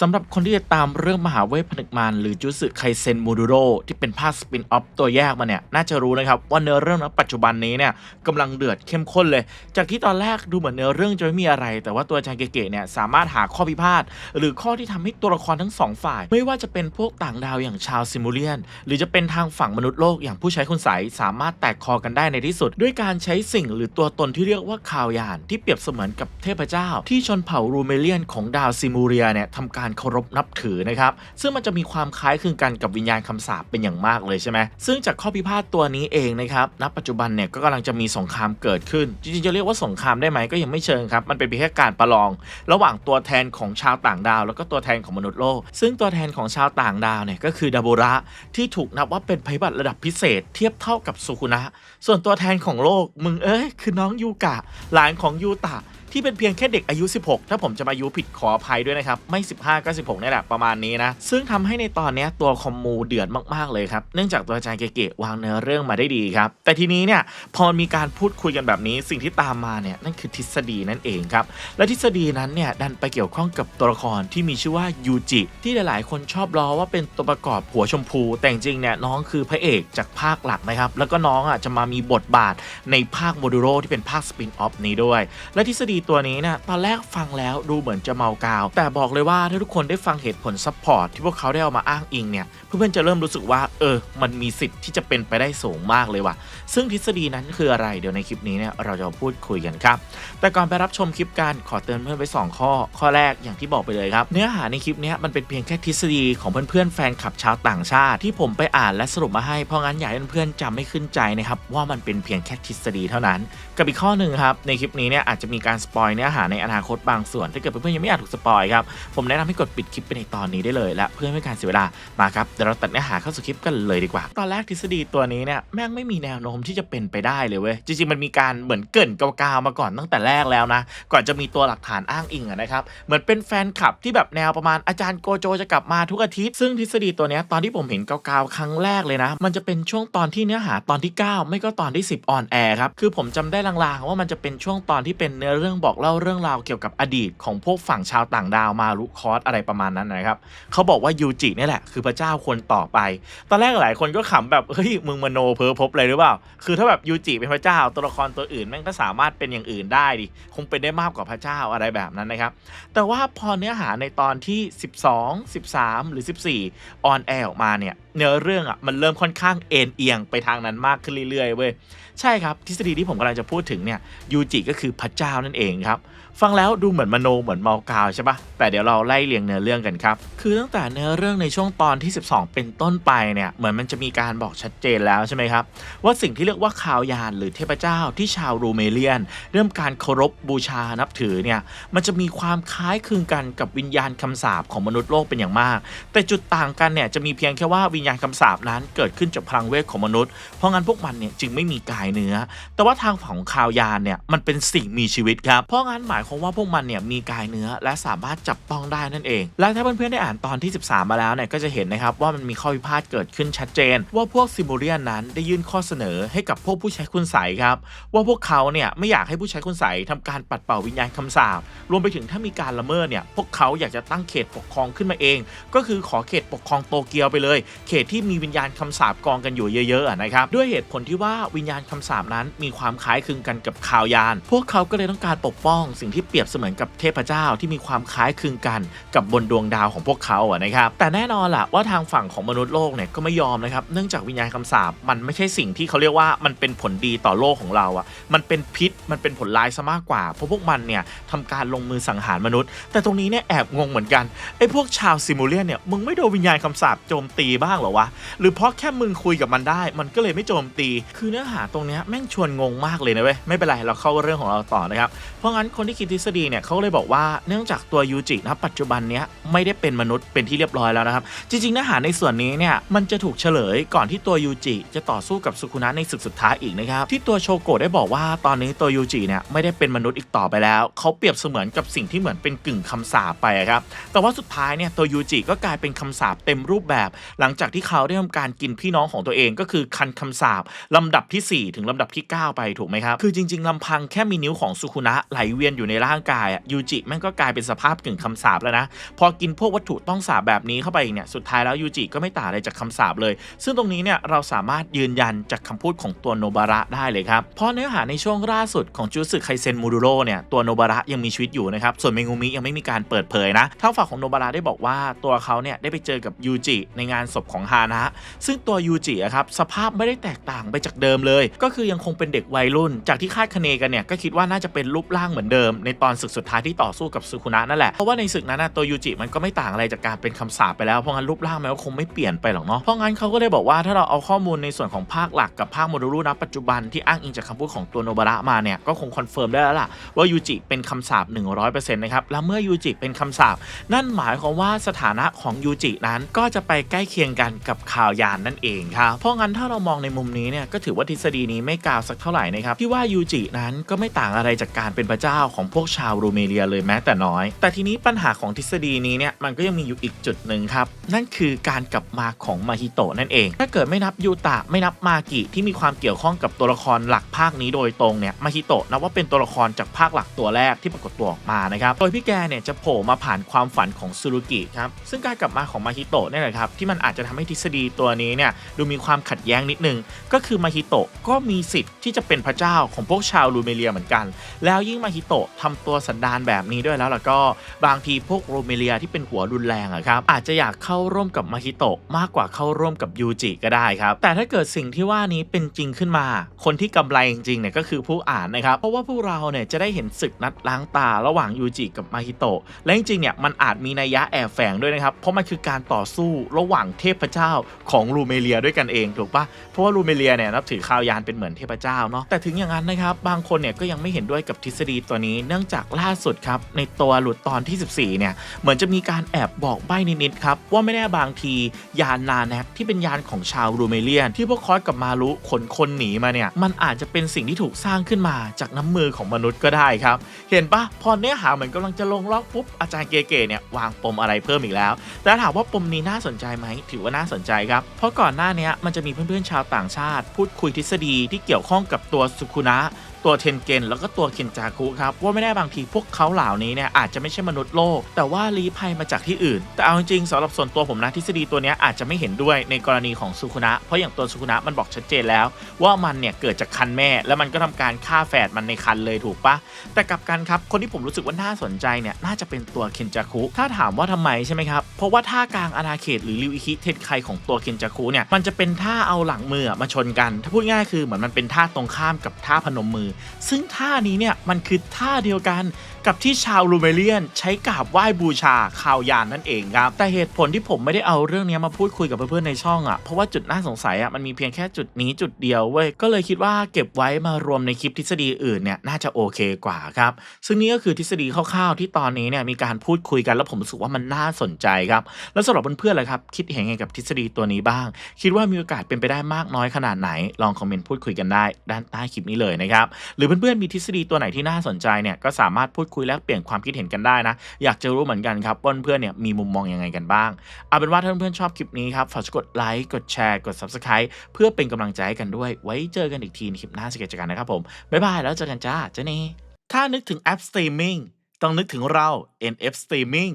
สำหรับคนที่จะตามเรื่องมหาเวทผนึกมารหรือจูสึไคเซนมูดูโรที่เป็นภาคสปินออฟตัวแยกมาเนี่ย น่าจะรู้นะครับ ว่าเนื้อเรื่องณปัจจุบันนี้เนี่ยกำลังเดือดเข้มข้นเลย จากที่ตอนแรกดูเหมือนเนื้อเรื่องจะไม่มีอะไร แต่ว่าตัวอาจารย์เก๋ๆเนี่ยสามารถหาข้อพิพาทหรือข้อที่ทำให้ตัวละครทั้งสองฝ่าย ไม่ว่าจะเป็นพวกต่างดาวอย่างชาวซิมูเลียน หรือจะเป็นทางฝั่งมนุษย์โลกอย่างผู้ใช้คุณใสสามารถแตกคอกันได้ในที่สุด ด้วยการใช้สิ่งหรือตัวตนที่เรียกว่าข่าวยาน ที่เปรียบเสมือนกับเทพเจ้า ที่ชนเผ่ารูเมเลียนของดาวซิมูเรียเนี่ยทำการเคารพนับถือนะครับ ซึ่งมันจะมีความคล้ายคลึงกันกับวิญญาณคำสาปเป็นอย่างมากเลยใช่ไหมซึ่งจากข้อพิพาทตัวนี้เองนะครับณปัจจุบันเนี่ยก็กำลังจะมีสงครามเกิดขึ้น จริงๆจะเรียกว่าสงครามได้ไหมก็ยังไม่เชิงครับ มันเป็นเพียงแค่การประลอง ระหว่างตัวแทนของชาวต่างดาว แล้วก็ตัวแทนของมนุษย์โลก ซึ่งตัวแทนของชาวต่างดาวเนี่ยก็คือดาบูระที่ถูกนับว่าเป็นภัยพิบัติระดับพิเศษ เทียบเท่ากับสุคุนะ ส่วนตัวแทนของโลกมึงเอ้ยคือน้องยูกะหลานของยูตะ ที่เป็นเพียงแค่เด็กอายุ 16 ถ้าผมจะมาอายุผิดขออภัยด้วยนะครับ ไม่ 15 ก็ 16นี่แหละประมาณนี้นะ ซึ่งทำให้ในตอนนี้ตัวคอมมูเดือดมากๆเลยครับ เนื่องจากตัวอาจารย์เก๋ๆวางเนื้อเรื่องมาได้ดีครับ แต่ทีนี้เนี่ยพอมีการพูดคุยกันแบบนี้สิ่งที่ตามมาเนี่ยนั่นคือทฤษฎีนั่นเองครับ และทฤษฎีนั้นเนี่ยดันไปเกี่ยวข้องกับตัวละครที่มีชื่อว่ายูจิที่หลายๆ คนชอบล้อว่าเป็นตัวประกอบหัวชมพู แต่จริงเนี่ยน้องคือพระเอกจากภาคหลักนะครับแล้วก็น้องอะจะมามีบทบาทในภาคโมดูโรที่เป็นภาคสปินออฟนี้ด้วย และทฤษฎีตัวนี้เนี่ยตอนแรกฟังแล้วดูเหมือนจะเมากาว แต่บอกเลยว่าถ้าทุกคนได้ฟังเหตุผลซัพพอร์ตที่พวกเขาได้เอามาอ้างอิงเนี่ยเพื่อนๆจะเริ่มรู้สึกว่า เออ มันมีสิทธิ์ที่จะเป็นไปได้สูงมากเลยว่ะ ซึ่งทฤษฎีนั้นคืออะไรเดี๋ยวในคลิปนี้เนี่ยเราจะพูดคุยกันครับ แต่ก่อนไปรับชมคลิปกันขอเตือนเพื่อนไปสองข้อ ข้อแรกอย่างที่บอกไปเลยครับเนื้อหาในคลิปนี้มันเป็นเพียงแค่ทฤษฎีของเพื่อนๆแฟนคลับชาวต่างชาติ ที่ผมไปอ่านและสรุปมาให้เพราะงั้นอยากให้เพื่อนๆจำไม่ขึ้นใจนะครับว่ามันเป็นเพียงแค่ทฤษฎีเท่านั้น กับอีกข้อหนึ่งครับในคลิปนี้เนี่ยอาจจะมีการสปอยเนื้อหาในอนาคตบางส่วน ถ้าเกิดเพื่อนๆยังไม่อยากถูกสปอยครับผมแนะนำให้กดปิดคลิปไปในตอนนี้ได้เลยและเพื่อไม่การเสียเวลามาครับเดี๋ยวเราตัดเนื้อหาเข้าสู่คลิปกันเลยดีกว่า ตอนแรกทฤษฎีตัวนี้เนี่ยแม่งไม่มีแนวโน้มที่จะเป็นไปได้เลยเว้ยจริงๆมันมีการเหมือนเกินกาวๆมาก่อนตั้งแต่แรกแล้วนะก่อนจะมีตัวหลักฐานอ้างอิงอะนะครับเหมือนเป็นแฟนคลับที่แบบแนวประมาณอาจารย์โกโจจะกลับมาทุกอาทิตย์ซึ่งทฤษฎีตัวนี้ตอนที่ผมเห็นกาวๆครั้งแรกเลยนะ มันจะเป็นช่วงตอนที่เนื้อหาตอนที่ 9 ไม่ก็ตอนที่ 10ออนแอร์ครับคือผมจำได้ลางๆว่ามันจะเป็นช่วงตอนที่เป็นเนื้อเรื่องบอกเล่าเรื่องราวเกี่ยวกับอดีตของพวกฝั่งชาวต่างดาวมารุคอสอะไรประมาณนั้นนะครับเขาบอกว่ายูจิเนี่ยแหละคือพระเจ้าคนต่อไป ตอนแรกหลายคนก็ขำแบบเฮ้ยมึงมโนเพ้อพบเลยหรือเปล่า คือถ้าแบบยูจิเป็นพระเจ้าตัวละครตัวอื่นแม่งก็สามารถเป็นอย่างอื่นได้ดิคงเป็นได้มากกว่าพระเจ้าอะไรแบบนั้นนะครับ แต่ว่าพอเนื้อหาในตอนที่ 12 13 หรือ 14ออนแอร์ออกมาเนี่ย เนื้อเรื่องอะมันเริ่มค่อนข้างเอ็นเอียงไปทางนั้นมากขึ้นเรื่อยๆเว้ยใช่ครับทฤษฎีที่ผมกำลังจะพูดถึงเนี่ยยูจิก็คือพระเจ้านั่นเองครับ ฟังแล้วดูเหมือนมโนเหมือนเมากาวใช่ปะแต่เดี๋ยวเราไล่เรียงเนื้อเรื่องกันครับ คือตั้งแต่เนื้อเรื่องในช่วงตอนที่ 12 เป็นต้นไปเนี่ยเหมือนมันจะมีการบอกชัดเจนแล้วใช่ไหมครับว่าสิ่งที่เรียกว่าขาวยานหรือเทพเจ้าที่ชาวรูเมเลียน เริ่มการเคารพบูชานับถือเนี่ยมันจะมีความคล้ายคลึงกันกับวิญญาณคำสาปของมนุษย์โลกเป็นอย่างมาก แต่จุดต่างกันเนี่ยจะมีเพียงแค่ว่าวิญญาณคำสาปนั้นเกิดขึ้นจากพลังเวทของมนุษย์ เพราะงั้นพวกมันเนี่ยจึงไม่มีกายเนื้อ แต่ว่าทางฝั่งของขาวยานเนี่ยมันเป็นสิ่งมีชีวิตครับเพราะงั้นหมายความว่าพวกมันเนี่ยมีกายเนื้อและสามารถจับต้องได้นั่นเอง และถ้าเพื่อนๆได้อ่านตอนที่ 13 มาแล้วเนี่ยก็จะเห็นนะครับว่ามันมีข้อพิพาทเกิดขึ้นชัดเจน ว่าพวกซิมูเรียนนั้นได้ยื่นข้อเสนอให้กับพวกผู้ใช้คุณใสครับว่าพวกเขาเนี่ยไม่อยากให้ผู้ใช้คุณใสยทำการปัดเป่าวิญญาณคำสาปรวมไปถึงถ้ามีการละเมิดเนี่ยพวกเขาอยากจะตั้งเขตปกครองขึ้นมาเอง ก็คือขอเขตปกครองโตเกียวไปเลย เขตที่มีวิญญาณคำสาปกองกันอยู่เยอะๆนะครับด้วยเหตุผลที่ว่าวิญญาณคำสาปนั้นมีความคล้ายคลึงกันกับข่าวยาน พวกเขาก็เลยต้องการปกป้องสิ่งที่เปรียบเสมือนกับเทพเจ้าที่มีความคล้ายคลึงกันกับบนดวงดาวของพวกเขาอะนะครับ แต่แน่นอนล่ะว่าทางฝั่งของมนุษย์โลกเนี่ยก็ไม่ยอมนะครับ เนื่องจากวิญญาณคำสาปมันไม่ใช่สิ่งที่เขาเรียกว่ามันเป็นผลดีต่อโลกของเราอะมันเป็นพิษมันเป็นผลร้ายซะมากกว่าเพราะพวกมันเนี่ยทำการลงมือสังหารมนุษย์ แต่ตรงนี้เนี่ยแอบงงเหมือนกันไอ้พวกชาวซิมูเลียนเนี่ยมึงไม่โดนวิญญาณคำสาปโจมตีบ้างหรอวะหรือเพราะแค่มึงคุยกับมันได้ มันก็เลยไม่โจมตี คือเนื้อหาตรงเนี้ยแม่งชวนงงมากเลยนะเว้ยไม่เป็นไรเราเข้าเรื่องของเราต่อนะครับเพราะงั้นคนที่คิดทฤษฎีเนี่ยเขาเลยบอกว่าเนื่องจากตัวยูจินะปัจจุบันเนี้ยไม่ได้เป็นมนุษย์เป็นที่เรียบร้อยแล้วนะครับ จริงๆเนื้อหาในส่วนนี้เนี่ยมันจะถูกเฉลยก่อนที่ตัวยูจิจะต่อสู้กับสุคุนะในศึกสุดท้ายอีกนะครับที่ตัวโชโกะได้บอกว่าตอนนี้ตัวยูจิเนี่ยไม่ได้เป็นมนุษย์อีกต่อไปแล้วเขาเปรียบเสมือนกับสิ่งที่เหมือนเป็นกึ่งคำสาปไปครับแต่ว่าสุดท้ายเนี่ยตัวยูจิก็กลายเป็นคำสาปเต็มรูปแบบ หลังจากที่เขาได้ทำการกินพี่น้องของตัวเองก็คือคันคำสาปลำดับทีสี่4 ถึงลำดับที่ 9 ไปถูกไหมครับคือจริง ๆลำพังแค่มีนิ้วของสุคุนะไหลเวียนอยู่ในในร่างกายอะยูจิแม่งก็กลายเป็นสภาพกึ่งคำสาปแล้วนะ พอกินพวกวัตถุต้องสาปแบบนี้เข้าไปเนี่ยสุดท้ายแล้วยูจิก็ไม่ต่างอะไรจากคำสาปเลย ซึ่งตรงนี้เนี่ยเราสามารถยืนยันจากคำพูดของตัวโนบาระได้เลยครับ เพราะเนื้อหาในช่วงล่าสุดของจูสึไคเซนมูรุโรเนี่ยตัวโนบาระยังมีชีวิตอยู่นะครับส่วนเมงูมิยังไม่มีการเปิดเผยนะทางฝั่งของโนบาระได้บอกว่าตัวเขาเนี่ยได้ไปเจอกับยูจิในงานศพของฮานะซึ่งตัวยูจิอะครับสภาพไม่ได้แตกต่างไปจากเดิมเลย ก็คือยังคงเป็นเด็กวัยรุ่น จากที่คาดคะเนกันเนี่ยก็คิดว่าน่าจะเป็นรูปร่างเหมือนเดิมในตอนศึกสุดท้ายที่ต่อสู้กับซุคุนะนั่นแหละ เพราะว่าในศึกนั้นตัวยูจิมันก็ไม่ต่างอะไรจากการเป็นคำสาปไปแล้ว เพราะงั้นรูปร่างมันก็คงไม่เปลี่ยนไปหรอกเนาะ เพราะงั้นเขาก็เลยบอกว่าถ้าเราเอาข้อมูลในส่วนของภาคหลักกับภาคโมดูรูณปัจจุบันที่อ้างอิงจากคำพูดของตัวโนบาระมาเนี่ยก็คงคอนเฟิร์มได้แล้วล่ะว่ายูจิเป็นคำสาป100%นะครับแล้วเมื่อยูจิเป็นคำสาปนั่นหมายความว่าสถานะของยูจินั้นก็จะไปใกล้เคียงกันกับข่าวยานนั่นเองครับเพราะงั้นถ้าเรามองในมุมนี้เนี่ยก็ถือว่าทฤษฎีนี้ไม่กล่าวสักเท่าไหร่นะครับที่ว่ายูจินั้นก็ไม่ต่างอะไรจากการเป็นพระเจ้าของพวกชาวรูเมเลียเลยแม้แต่น้อย แต่ทีนี้ปัญหาของทฤษฎีนี้เนี่ยมันก็ยังมีอยู่อีกจุดหนึ่งครับ นั่นคือการกลับมาของมาฮิโตะนั่นเอง ถ้าเกิดไม่นับยูตะไม่นับมากิที่มีความเกี่ยวข้องกับตัวละครหลักภาคนี้โดยตรงเนี่ยมาฮิโตะนับว่าเป็นตัวละครจากภาคหลักตัวแรกที่ปรากฏตัวออกมานะครับโดยพี่แกเนี่ยจะโผล่มาผ่านความฝันของซูรุกิครับซึ่งการกลับมาของมาฮิโตะเนี่ยแหละครับที่มันอาจจะทำให้ทฤษฎีตัวนี้เนี่ยดูมีความขัดแย้งนิดนึงก็คือมาฮิโตะก็มีสิทธิ์ที่จะเป็นพระเจ้าของพวกชาวลูเมเลียเหมือนกัน แล้วยิ่งมาฮิโตะทำตัวสันดานแบบนี้ด้วยแล้วล้วก็บางทีพวกลูเมเลียที่เป็นหัวรุนแรงอะครับอาจจะอยากเข้าร่วมกับมาฮิโตะมากกว่าเข้าร่วมกับยูจิก็ได้ครับ แต่ถ้าเกิดสิ่งที่ว่านี้เป็นจริงขึ้นมา คนที่กำไรจริงๆเนี่ยก็คือผู้อ่านนะครับ เพราะว่าพวกเราเนี่ยจะได้เห็นศึกนัดล้างตาระหว่างยูจิกับมาฮิโตะและจริงๆเนี่ยมันอาจมีนัยยะแอบแฝงด้วยนะครับ เพราะมันคือการต่อสู้ระหว่างเทพเจ้าของลูเมเลียด้วยกันเองถูกปะเพราะว่าลูเมเลียเนี่ยนับถือข่าวยานเป็นเหมือนเทพเจ้าเนาะแต่ถึงอย่างนั้นนะครับบางคนเนี่ยก็ยังไม่เห็นด้วยกับทฤษฎีตัวนี้เนื่องจากล่าสุดครับ ในตัวหลุดตอนที่ 14 เนี่ย เหมือนจะมีการแอบบอกใบ้นิดๆครับ ว่าไม่แน่บางทียานนาแนกที่เป็นยานของชาวรูเมเลียน ที่พวกคอสกับมารุขนคนหนีมาเนี่ย มันอาจจะเป็นสิ่งที่ถูกสร้างขึ้นมาจากน้ำมือของมนุษย์ก็ได้ครับ เห็นปะพอเนื้อหาเหมือนกำลังจะลงล็อกปุ๊บอาจารย์เก๋ๆเนี่ยวางปมอะไรเพิ่มอีกแล้ว แต่ถามว่าปมนี้น่าสนใจไหมถือว่าน่าสนใจครับ เพราะก่อนหน้านี้มันจะมีเพื่อนๆชาวต่างชาติ พูดคุยทฤษฎีที่เกี่ยวข้องกับตัวสุคุนะ ตัวเทนเกนแล้วก็ตัวเคนจาคุครับว่าไม่แน่บางทีพวกเขาเหล่านี้เนี่ยอาจจะไม่ใช่มนุษย์โลก แต่ว่าลี้ภัยมาจากที่อื่น แต่เอาจริงๆสำหรับส่วนตัวผมนะทฤษฎีตัวเนี้ยอาจจะไม่เห็นด้วยในกรณีของสุคุนะเพราะอย่างตัวสุคุนะมันบอกชัดเจนแล้ว ว่ามันเนี่ยเกิดจากคันแม่ แล้วมันก็ทำการฆ่าแฝดมันในคันเลยถูกปะแต่กับกันครับคนที่ผมรู้สึกว่าน่าสนใจเนี่ยน่าจะเป็นตัวเคนจาคุถ้าถามว่าทำไมใช่ไหมครับเพราะว่าท่ากลางอาณาเขตหรือริวอิคิเทนไคของตัวเคนจาคุเนี่ยมันจะเป็นท่าเอาหลังมือมาชนกัน ถ้าพูดง่ายคือเหมือนมันเป็นท่าตรงข้ามกับท่าพนมมือซึ่งท่านี้เนี่ยมันคือท่าเดียวกันกับที่ชาวลูเมเลียนใช้กราบไหว้บูชาข่าวยานนั่นเองครับ แต่เหตุผลที่ผมไม่ได้เอาเรื่องนี้มาพูดคุยกับเพื่อนๆในช่องอะเพราะว่าจุดน่าสงสัยอะมันมีเพียงแค่จุดนี้จุดเดียวเว้ยก็เลยคิดว่าเก็บไว้มารวมในคลิปทฤษฎีอื่นเนี่ยน่าจะโอเคกว่าครับ ซึ่งนี่ก็คือทฤษฎีคร่าวๆ ที่ตอนนี้เนี่ยมีการพูดคุยกันแล้วผมรู้สึกว่ามันน่าสนใจครับ แล้วสำหรับเพื่อนๆเล่ะครับคิดเห็นไงกับทฤษฎีตัวนี้บ้าง คิดว่ามีโอกาสเป็นไปได้มากน้อยขนาดไหน ลองคอมเมนต์พูดคุยกันได้ด้านใต้คลิปนี้เลยนะครับหรือเพื่อนๆมีทฤษฎีตัวไหนที่น่าสนใจเนี่ยก็สามารถพูดคุยแลกเปลี่ยนความคิดเห็นกันได้นะ อยากจะรู้เหมือนกันครับว่าเพื่อนๆเนี่ยมีมุมมองยังไงกันบ้างเอาเป็นว่าถ้าเพื่อนๆชอบคลิปนี้ครับฝากกดไลค์กดแชร์กด subscribe เพื่อเป็นกำลังใจให้กันด้วย ไว้เจอกันอีกทีในคลิปหน้าสเก็ตกันนะครับผมบ๊ายบายแล้วเจอกันจ้าเจนี่ถ้านึกถึงแอปสตรีมมิ่งต้องนึกถึงเรา NF Streaming